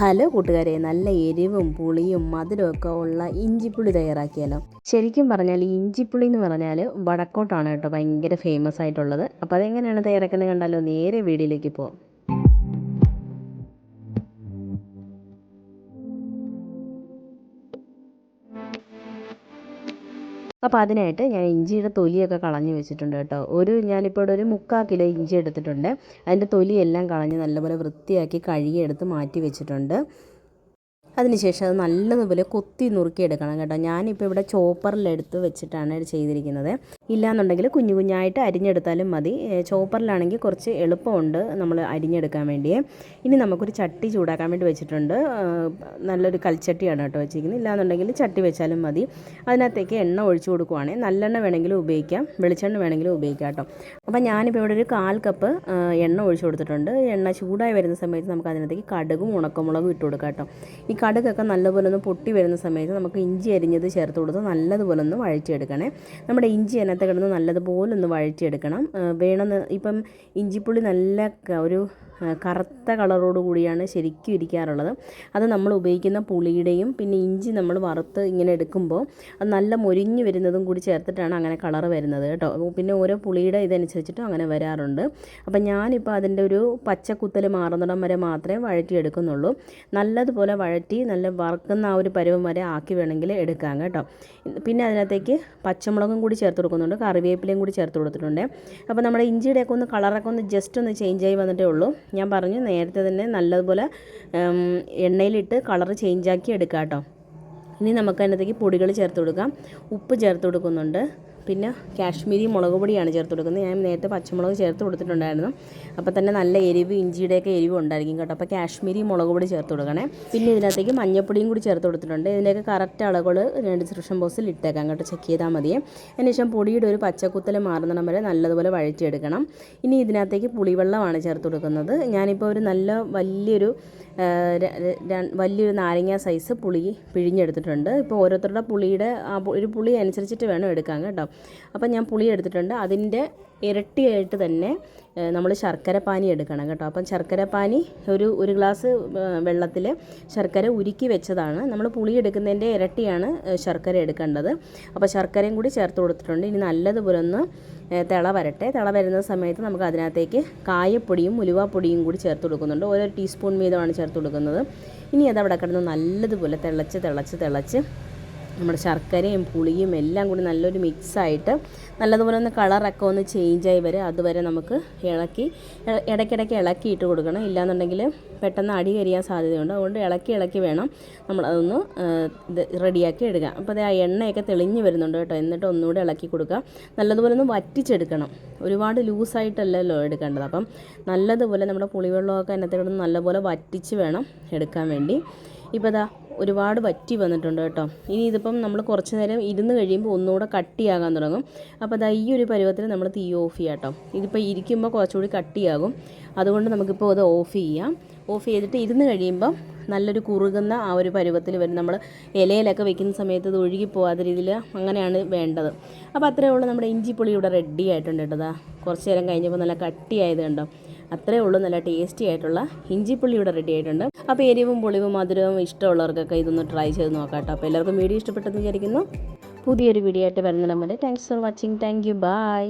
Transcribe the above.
Hello കൂട്ടുകാരെ നല്ല എരിവും പുളിയും മധുരമൊക്കെ ഉള്ള ഇഞ്ചിപ്പുളി തയ്യാറാക്കിയാലോ? ശരിക്കും പറഞ്ഞാൽ ഈ ഇഞ്ചിപ്പുളി എന്ന് പറഞ്ഞാൽ വടക്കോട്ടാണ് കേട്ടോ ഭയങ്കര ഫേമസ് ആയിട്ടുള്ളത്. അപ്പോൾ അതെങ്ങനെയാണ് തയ്യാറാക്കുന്നത് കണ്ടാലോ നേരെ വീടിലേക്ക് പോകാം അപ്പോൾ അതിനായിട്ട് ഞാൻ ഇഞ്ചിയുടെ തൊലിയൊക്കെ കളഞ്ഞ് വെച്ചിട്ടുണ്ട് കേട്ടോ. ഒരു ഞാനിപ്പോൾ ഇവിടെ ഒരു മുക്കാൽ കിലോ ഇഞ്ചി എടുത്തിട്ടുണ്ട്. അതിന്റെ തൊലിയെല്ലാം കളഞ്ഞ് നല്ലപോലെ വൃത്തിയാക്കി കഴുകിയെടുത്ത് മാറ്റി വെച്ചിട്ടുണ്ട്. അതിനുശേഷം അത് നല്ലതുപോലെ കൊത്തി നുറുക്കിയെടുക്കണം കേട്ടോ. ഞാനിപ്പോൾ ഇവിടെ ചോപ്പറിലെടുത്ത് വെച്ചിട്ടാണ് ചെയ്തിരിക്കുന്നത്. ഇല്ലാന്നുണ്ടെങ്കിൽ കുഞ്ഞു കുഞ്ഞായിട്ട് അരിഞ്ഞെടുത്താലും മതി. ചോപ്പറിലാണെങ്കിൽ കുറച്ച് എളുപ്പമുണ്ട് നമ്മൾ അരിഞ്ഞെടുക്കാൻ വേണ്ടി ഇനി നമുക്കൊരു ചട്ടി ചൂടാക്കാൻ വേണ്ടി വെച്ചിട്ടുണ്ട്. നല്ലൊരു കൽച്ചട്ടിയാണ് കേട്ടോ വെച്ചിരിക്കുന്നത്. ഇല്ലാന്നുണ്ടെങ്കിൽ ചട്ടി വെച്ചാലും മതി. അതിനകത്തേക്ക് എണ്ണ ഒഴിച്ചു കൊടുക്കുവാണെങ്കിൽ നല്ലെണ്ണ വേണമെങ്കിലും ഉപയോഗിക്കാം. വെളിച്ചെണ്ണ വേണമെങ്കിലും ഉപയോഗിക്കാം കേട്ടോ. അപ്പോൾ ഞാനിപ്പോൾ ഇവിടെ ഒരു കാൽ കപ്പ് എണ്ണ ഒഴിച്ചു കൊടുത്തിട്ടുണ്ട്. എണ്ണ ചൂടായി വരുന്ന സമയത്ത് നമുക്ക് അതിനകത്തേക്ക് കടുകും ഉണക്കമുളകും ഇട്ട് കൊടുക്കാം കേട്ടോ. ഈ കടുകൊക്കെ നല്ലപോലെ ഒന്ന് പൊട്ടി വരുന്ന സമയത്ത് നമുക്ക് ഇഞ്ചി അരിഞ്ഞത് ചേർത്ത് കൊടുത്ത് നല്ലതുപോലെ ഒന്ന് വഴറ്റിയെടുക്കണേ. നമ്മുടെ ഇഞ്ചി അതിനകത്ത് കിടന്ന് നല്ലതുപോലെ ഒന്ന് വഴറ്റിയെടുക്കണം വേണമെന്ന് ഇപ്പം ഇഞ്ചിപ്പുളി നല്ല ഒരു കറുത്ത കളറോട് കൂടിയാണ് ശരിക്കും ഇരിക്കാറുള്ളത്. അത് നമ്മൾ ഉപയോഗിക്കുന്ന പുളിയുടെയും പിന്നെ ഇഞ്ചി നമ്മൾ വറുത്ത് ഇങ്ങനെ എടുക്കുമ്പോൾ അത് നല്ല മൊരിഞ്ഞ് വരുന്നതും കൂടി ചേർത്തിട്ടാണ് അങ്ങനെ കളർ വരുന്നത് കേട്ടോ. പിന്നെ ഓരോ പുളിയുടെ ഇതനുസരിച്ചിട്ടും അങ്ങനെ വരാറുണ്ട്. അപ്പം ഞാനിപ്പോൾ അതിന്റെ ഒരു പച്ചക്കുത്തൽ മാറുന്നിടം വരെ മാത്രമേ വഴറ്റിയെടുക്കുന്നുള്ളൂ നല്ലതുപോലെ വഴറ്റി നല്ല വറുക്കുന്ന ആ ഒരു പരുവം വരെ ആക്കി വേണമെങ്കിൽ എടുക്കാം കേട്ടോ. പിന്നെ അതിനകത്തേക്ക് പച്ചമുളകും കൂടി ചേർത്ത് കൊടുക്കുന്നുണ്ട്. കറിവേപ്പിലയും കൂടി ചേർത്ത് കൊടുത്തിട്ടുണ്ട്. അപ്പോൾ നമ്മുടെ ഇഞ്ചിയുടെയൊക്കെ ഒന്ന് കളറൊക്കെ ഒന്ന് ജസ്റ്റ് ഒന്ന് ചേഞ്ച് ആയി വന്നിട്ടേ ഉള്ളൂ. ഞാൻ പറഞ്ഞു നേരത്തെ തന്നെ നല്ലതുപോലെ എണ്ണയിലിട്ട് കളർ ചേഞ്ചാക്കി എടുക്കാം കേട്ടോ ഇനി നമുക്ക് അതിനകത്തേക്ക് പൊടികൾ ചേർത്ത് കൊടുക്കാം. ഉപ്പ് ചേർത്ത് കൊടുക്കുന്നുണ്ട്. പിന്നെ കാശ്മീരി മുളക് പൊടിയാണ് ചേർത്ത് കൊടുക്കുന്നത്. ഞാൻ നേരത്തെ പച്ചമുളക് ചേർത്ത് കൊടുത്തിട്ടുണ്ടായിരുന്നു. അപ്പോൾ തന്നെ നല്ല എരിവ് ഇഞ്ചിയുടെയൊക്കെ എരിവ് ഉണ്ടായിരിക്കും കേട്ടോ. അപ്പോൾ കാശ്മീരി മുളക് പൊടി ചേർത്ത് കൊടുക്കണേ. പിന്നെ ഇതിനകത്തേക്ക് മഞ്ഞപ്പൊടിയും കൂടി ചേർത്ത് കൊടുത്തിട്ടുണ്ട്. ഇതിന്റെയൊക്കെ കറക്റ്റ് രണ്ട് ഡിസ്ക്രിപ്ഷൻ ബോക്സിൽ ഇട്ടേക്കാം കേട്ടോ. ചെക്ക് ചെയ്താൽ മതി. അതിനുശേഷം പൊടിയുടെ ഒരു പച്ചക്കുത്തൽ മാറുന്നിടം വരെ നല്ലതുപോലെ വഴറ്റിയെടുക്കണം. ഇനി ഇതിനകത്തേക്ക് പുളിവെള്ളമാണ് ചേർത്ത് കൊടുക്കുന്നത്. ഞാനിപ്പോൾ ഒരു നല്ല വലിയൊരു വലിയൊരു നാരങ്ങ സൈസ് പുളി പിഴിഞ്ഞെടുത്തിട്ടുണ്ട്. ഇപ്പോൾ ഓരോരുത്തരുടെ പുളിയുടെ ഒരു പുളി അനുസരിച്ചിട്ട് വേണം എടുക്കാൻ കേട്ടോ. അപ്പം ഞാൻ പുളി എടുത്തിട്ടുണ്ട്. അതിന്റെ ഇരട്ടിയായിട്ട് തന്നെ നമ്മൾ ശർക്കര പാനി എടുക്കണം കേട്ടോ. അപ്പം ശർക്കര പാനി ഒരു ഒരു ഗ്ലാസ് വെള്ളത്തിൽ ശർക്കര ഉരുക്കി വെച്ചതാണ്. നമ്മൾ പുളി എടുക്കുന്നതിന്റെ ഇരട്ടിയാണ് ശർക്കര എടുക്കേണ്ടത്. അപ്പോൾ ശർക്കരയും കൂടി ചേർത്ത് കൊടുത്തിട്ടുണ്ട്. ഇനി നല്ലതുപോലെ ഒന്ന് തിള വരട്ടെ. തിള വരുന്ന സമയത്ത് നമുക്ക് അതിനകത്തേക്ക് കായപ്പൊടിയും ഉലുവാപ്പൊടിയും കൂടി ചേർത്ത് കൊടുക്കുന്നുണ്ട്. ഓരോ ടീസ്പൂൺ വീതമാണ് ചേർത്ത് കൊടുക്കുന്നത്. ഇനി അത് അവിടെ കിടന്ന് നല്ലതുപോലെ തിളച്ച് തിളച്ച് തിളച്ച് നമ്മുടെ ശർക്കരയും പുളിയും എല്ലാം കൂടി നല്ലൊരു മിക്സായിട്ട് നല്ലതുപോലെ ഒന്ന് കളറൊക്കെ ഒന്ന് ചേഞ്ചായി വരെ അതുവരെ നമുക്ക് ഇളക്കി ഇടയ്ക്കിടയ്ക്ക് ഇളക്കി ഇട്ട് കൊടുക്കണം. ഇല്ലാന്നുണ്ടെങ്കിൽ പെട്ടെന്ന് അടി കരിയാൻ സാധ്യതയുണ്ട്. അതുകൊണ്ട് ഇളക്കി ഇളക്കി വേണം നമ്മൾ അതൊന്ന് റെഡിയാക്കി എടുക്കാം അപ്പോൾ അത് ആ എണ്ണയൊക്കെ തെളിഞ്ഞ് വരുന്നുണ്ട് കേട്ടോ. എന്നിട്ട് ഒന്നുകൂടെ ഇളക്കി കൊടുക്കുക. നല്ലതുപോലെ ഒന്ന് വറ്റിച്ചെടുക്കണം. ഒരുപാട് ലൂസായിട്ടല്ലല്ലോ എടുക്കേണ്ടത്. അപ്പം നല്ലതുപോലെ നമ്മുടെ പുളിവെള്ളമൊക്കെ അതിനകത്ത് കിടന്ന് നല്ലപോലെ വറ്റിച്ച് വേണം എടുക്കാൻ വേണ്ടി. ഇപ്പോൾ ഇതാ ഒരുപാട് വറ്റി വന്നിട്ടുണ്ട് കേട്ടോ. ഇനി ഇതിപ്പം നമ്മൾ കുറച്ച് നേരം ഇരുന്ന് കഴിയുമ്പോൾ ഒന്നുകൂടെ കട്ടിയാകാൻ തുടങ്ങും. അപ്പോൾ അത് ഈ ഒരു പരുവത്തിൽ നമ്മൾ തീ ഓഫ് ചെയ്യാം കേട്ടോ. ഇതിപ്പോൾ ഇരിക്കുമ്പോൾ കുറച്ചുകൂടി കട്ടിയാകും. അതുകൊണ്ട് നമുക്കിപ്പോൾ അത് ഓഫ് ചെയ്യാം. ഓഫ് ചെയ്തിട്ട് ഇരുന്ന് കഴിയുമ്പം നല്ലൊരു കുറുകുന്ന ആ ഒരു പരുവത്തിൽ വരും. നമ്മൾ ഇലയിലൊക്കെ വെക്കുന്ന സമയത്ത് ഇത് ഒഴുകി പോകാത്ത രീതിയിൽ അങ്ങനെയാണ് വേണ്ടത്. അപ്പോൾ അത്രയേ ഉള്ളൂ. നമ്മുടെ ഇഞ്ചിപ്പുളി ഇവിടെ റെഡി ആയിട്ടുണ്ട് കേട്ടോ കുറച്ച് നേരം കഴിഞ്ഞപ്പോൾ നല്ല കട്ടിയായത് കണ്ടോ. അത്രയേ ഉള്ളൂ. നല്ല ടേസ്റ്റി ആയിട്ടുള്ള ഇഞ്ചിപ്പുള്ളി ഇവിടെ റെഡി ആയിട്ടുണ്ട്. അപ്പോൾ എരിവും പുളിവും മധുരവും ഇഷ്ടമുള്ളവർക്കൊക്കെ ഇതൊന്ന് ട്രൈ ചെയ്ത് നോക്കാം കേട്ടോ അപ്പോൾ എല്ലാവർക്കും വീഡിയോ ഇഷ്ടപ്പെട്ടെന്ന് വിചാരിക്കുന്നു. പുതിയൊരു വീഡിയോ ആയിട്ട് വരുന്നിടം വരെ thanks for watching thank you bye